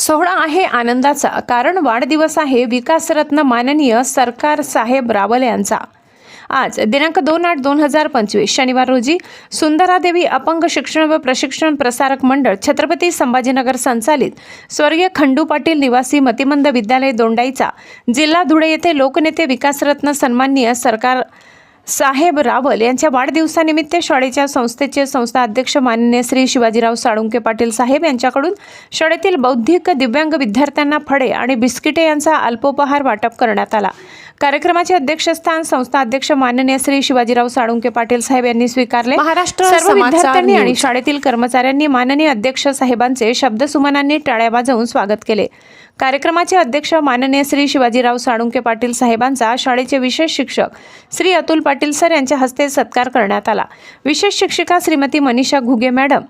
सोहळा आहे आनंदाचा कारण वाढदिवस आहे विकासरत्न माननीय सरकार साहेब रावल यांचा. आज दिनांक दोन आठ दोन हजार पंचवीस शनिवार रोजी सुंदरादेवी अपंग शिक्षण व प्रशिक्षण प्रसारक मंडळ छत्रपती संभाजीनगर संचालित स्वर्गीय खंडू पाटील निवासी मतिमंद विद्यालय दोंडाईचा जिल्हा धुळे येथे लोकनेते विकासरत्न सन्माननीय सरकार साहेब रावल यांच्या वाढदिवसानिमित्त शाळेच्या संस्थेचे संस्था अध्यक्ष माननीय श्री शिवाजीराव साळुंके पाटील साहेब यांच्याकडून शाळेतील बौद्धिक दिव्यांग विद्यार्थ्यांना फळे आणि बिस्किटे यांचा अल्पोपहार वाटप करण्यात आला. कार्यक्रमाचे अध्यक्षस्थान संस्था अध्यक्ष माननीय श्री शिवाजीराव साळुंके पाटील साहेब यांनी स्वीकारले. महाराष्ट्र सर्व विद्यार्थ्यांनी आणि. शाळेतील कर्मचाऱ्यांनी माननीय अध्यक्ष साहेबांचे शब्दसुमनांनी टाळ्या वाजवून स्वागत केले. कार्यक्रमाचे अध्यक्ष माननीय श्री शिवाजीराव साळुंके पाटील साहेबांचा शाळेचे विशेष शिक्षक श्री अतुल पाटील सर यांच्या हस्ते सत्कार करण्यात आला. विशेष शिक्षिका श्रीमती मनीषा घुगे मॅडम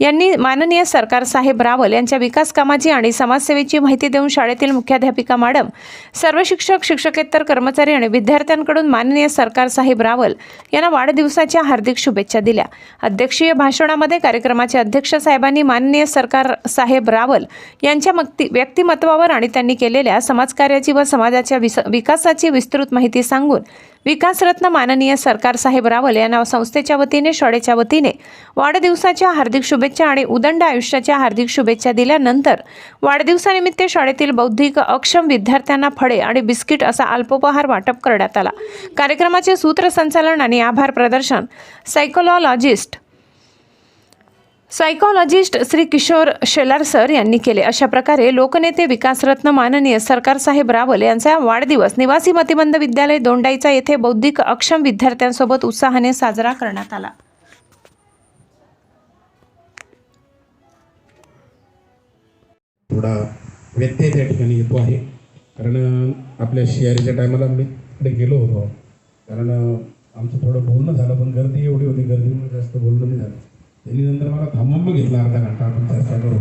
यांनी माननीय सरकार साहेब रावल यांच्या विकास कामाची आणि समाजसेवेची माहिती देऊन शाळेतील मुख्याध्यापिका मॅडम सर्व शिक्षक शिक्षकेतर कर्मचारी आणि विद्यार्थ्यांकडून माननीय सरकार साहेब रावल यांना वाढदिवसाच्या हार्दिक शुभेच्छा दिल्या. अध्यक्षीय भाषणामध्ये कार्यक्रमाचे अध्यक्ष साहेबांनी माननीय सरकार साहेब रावल यांच्या मक्ती व्यक्तिमत्वावर आणि त्यांनी केलेल्या समाजकार्याची व समाजाच्या विस विकासाची विस्तृत माहिती सांगून विकासरत्न माननीय सरकार साहेब रावल यांना संस्थेच्या वतीने शाळेच्या वतीने वाढदिवसाच्या हार्दिक शुभेच्छा आणि उदंड आयुष्याच्या हार्दिक शुभेच्छा दिल्यानंतर वाढदिवसानिमित्त शाळेतील बौद्धिक अक्षम विद्यार्थ्यांना फळे आणि बिस्किट असा अल्पोपहार वाटप करण्यात आला. कार्यक्रमाचे सूत्रसंचालन आणि आभार प्रदर्शन psychologist psychologist Shri Kishor Shelar sir यांनी केले. अशा प्रकारे लोकनेते विकासरत्न माननीय सरकार साहेब रावल यांचा वाढदिवस निवासी मतिबंध विद्यालय दोंडाईचा येथे बौद्धिक अक्षम विद्यार्थ्यांसोबत उत्साहाने साजरा करण्यात आला. थोडा व्यत्यय त्या ठिकाणी येतो आहे. कारण आपल्या शियारीच्या टायमाला मी तिकडे गेलो होतो. कारण आमचं थोडं बोलणं झालं पण गर्दी एवढी होती. गर्दीमुळे जास्त बोलणं नाही झालं. त्यांनी नंतर मला थांबून बघितलं अर्धा घंटा आपण चर्चा करू.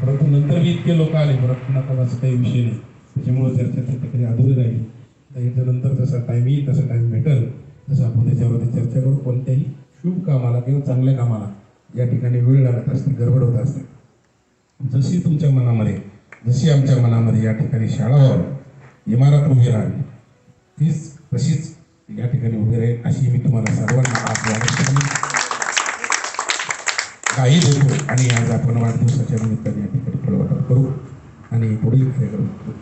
परंतु नंतर मी इतके लोक आले परत कोणाचा असं काही विषय नाही. त्याच्यामुळे चर्चा त्या ठिकाणी अधुरी राहिली. तर याच्यानंतर जसा टाईम येईल तसा टाईम भेटेल. तसं आपण त्याच्यावरती चर्चा करू कोणत्याही शुभ कामाला किंवा चांगल्या कामाला. या ठिकाणी वेळ लागत असते गडबड होत असते. जशी तुमच्या मनामध्ये जशी आमच्या मनामध्ये या ठिकाणी शाळा व्हावी इमारत उभी राहावी तीच तशीच या ठिकाणी उभी राहील अशी मी तुम्हाला सर्वांना आज काही देतो आणि आज आपण वाढदिवसाच्या निमित्ताने या ठिकाणी फळवाटप करू आणि पुढील कार्यक्रम करू.